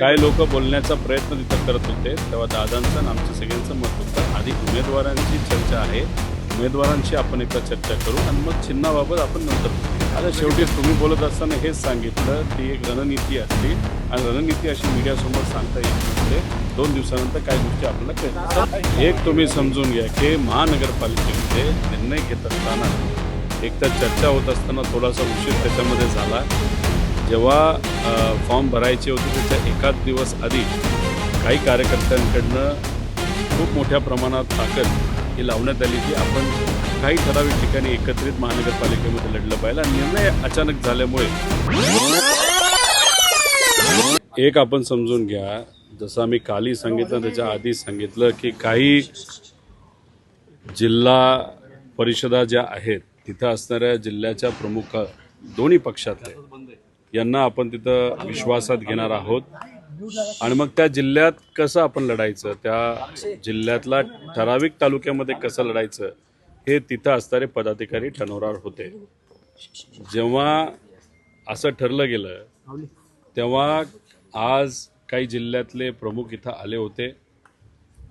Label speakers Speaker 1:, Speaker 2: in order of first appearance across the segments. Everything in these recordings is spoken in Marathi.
Speaker 1: काही लोक बोलण्याचा प्रयत्न तिथं करत होते. तेव्हा दादांचं आणि आमचं सगळ्यांचं मत होतं. आधी उमेदवारांची चर्चा आहे. उमेदवारांशी आपण एकदा चर्चा करू आणि मग चिन्हाबाबत आपण नंतर. आता शेवटी तुम्ही बोलत असताना हेच सांगितलं ती एक रणनीती असते. आणि रणनीती अशी मीडियासमोर सांगता येत नसते. दोन दिवसानंतर काही गोष्टी आपल्याला कळतात. एक तुम्ही समजून घ्या की महानगरपालिकेमध्ये निर्णय घेत असताना एक तर चर्चा होत असताना थोडासा उशीर त्याच्यामध्ये झाला. जेव्हा फॉर्म भरायचे होते त्याच्या एकाच दिवस आधी काही कार्यकर्त्यांकडनं खूप मोठ्या प्रमाणात ताकद ही लावण्यात आली की आपण काही ठराविक ठिकाणी एकत्रित महानगरपालिकेमध्ये लढलं पाहिजे आणि निर्णय अचानक झाल्यामुळे एक आपण समजून घ्या जसं आम्ही काली सांगितलं त्याच्या आधी सांगितलं की काही जिल्हा परिषदा ज्या आहेत तिथं असणाऱ्या जिल्ह्याच्या प्रमुख दोन्ही पक्षातले यांना आपण तिथं विश्वासात घेणार आहोत. आणि मग त्या जिल्ह्यात कसं आपण लढायचं? त्या जिल्ह्यातला ठराविक तालुक्यामध्ये कसं लढायचं? हे तिथं असणारे पदाधिकारी ठरवणार होते. जेव्हा असं ठरलं गेलं तेव्हा आज काही जिल्ह्यातले प्रमुख इथं आले होते.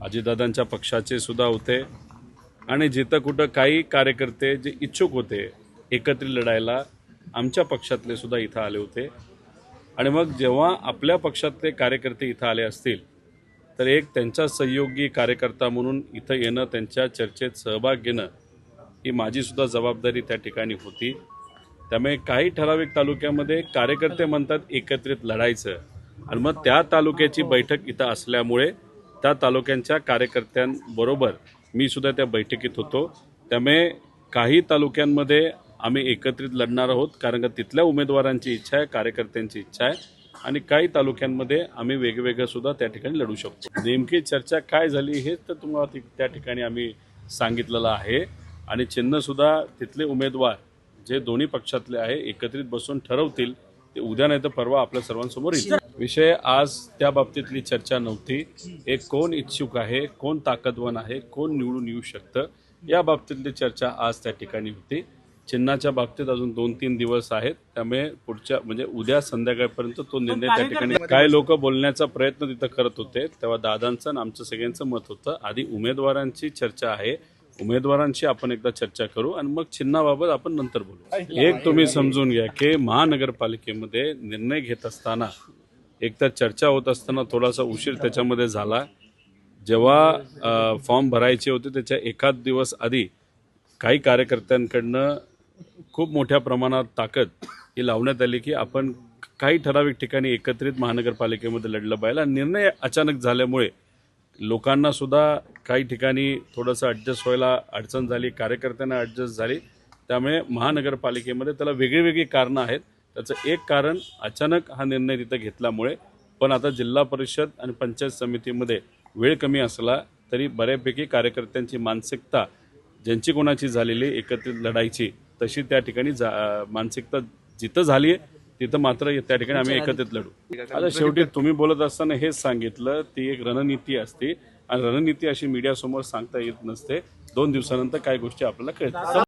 Speaker 1: अजितदादांच्या पक्षाचे सुद्धा होते. आणि जिथं कुठं काही कार्यकर्ते जे इच्छुक होते एकत्रित लढायला आमच्या पक्षातले सुद्धा इथं आले होते. आणि मग जेव्हा आपल्या पक्षातले कार्यकर्ते इथं आले असतील तर एक त्यांचा सहयोगी कार्यकर्ता म्हणून इथं येणं त्यांच्या चर्चेत सहभाग घेणं ही माझीसुद्धा जबाबदारी त्या ठिकाणी होती. त्यामुळे काही ठराविक तालुक्यामध्ये कार्यकर्ते म्हणतात एकत्रित लढायचं. आणि मग त्या तालुक्याची बैठक इथं असल्यामुळे त्या तालुक्यांच्या कार्यकर्त्यांबरोबर मी सुद्धा त्या बैठकीत होतो. त्यामुळे काही तालुक्यांमध्ये आम्ही एकत्रित लढणार आहोत कारण का तिथल्या उमेदवारांची इच्छा आहे कार्यकर्त्यांची इच्छा आहे आणि काही तालुक्यांमध्ये आम्ही वेगवेगळं सुद्धा त्या ठिकाणी लढू शकतो. नेमकी चर्चा काय झाली हे तर तुम्हाला त्या ठिकाणी आम्ही सांगितलेलं आहे. आणि चिन्ह सुद्धा तिथले उमेदवार जे दोन्ही पक्षातले आहे एकत्रित बसून ठरवतील ते उद्या नाही तर परवा आपल्या सर्वांसमोर येईल विषय आज त्या बाबतीतली चर्चा नव्हती. एक कोण इच्छुक आहे कोण ताकदवान आहे कोण निवडून येऊ शकतं या बाबतीतली चर्चा आज त्या ठिकाणी होती. चिन्हाच्या बाबतीत अजून दोन तीन दिवस आहेत. त्यामुळे पुढच्या म्हणजे उद्या संध्याकाळपर्यंत तो निर्णय त्या ठिकाणी काही लोक बोलण्याचा प्रयत्न तिथं करत होते. तेव्हा दादांचं आणि आमचं सगळ्यांचं मत होतं. आधी उमेदवारांची चर्चा आहे. उमेदवारांशी आपण एकदा चर्चा करू आणि मग चिन्हाबाबत आपण नंतर बोलू. एक तुम्ही समजून घ्या की महानगरपालिकेमध्ये निर्णय घेत असताना एक तर चर्चा होत असताना थोडासा उशीर त्याच्यामध्ये झाला. जेव्हा फॉर्म भरायचे होते त्याच्या एकाच दिवस आधी काही कार्यकर्त्यांकडनं खूप मोठ्या प्रमाणात ताकद ही लावण्यात आली की आपण काही ठराविक ठिकाणी एकत्रित महानगरपालिकेमध्ये लढलं पाहिजे आणि निर्णय अचानक झाल्यामुळे लोकांना सुद्धा काही ठिकाणी थोडंसं ॲडजस्ट व्हायला अडचण झाली कार्यकर्त्यांना ॲडजस्ट झाली. त्यामुळे महानगरपालिकेमध्ये त्याला वेगळी वेगळी कारणं आहेत. त्याचं एक कारण अचानक हा निर्णय तिथं घेतल्यामुळे पण आता जिल्हा परिषद आणि पंचायत समितीमध्ये वेळ कमी असला तरी बऱ्यापैकी कार्यकर्त्यांची मानसिकता ज्यांची कोणाची झालेली एकत्रित लढायची तशी त्या ठिकाणी जा मानसिकता जिथं झाली आहे तिथं मात्र त्या ठिकाणी आम्ही एकत्रित लढू. आता शेवटी तुम्ही बोलत असताना हेच सांगितलं ती एक रणनीती असते. आणि रणनीती अशी मीडियासमोर सांगता येत नसते. दोन दिवसानंतर काही गोष्टी आपल्याला कळतात.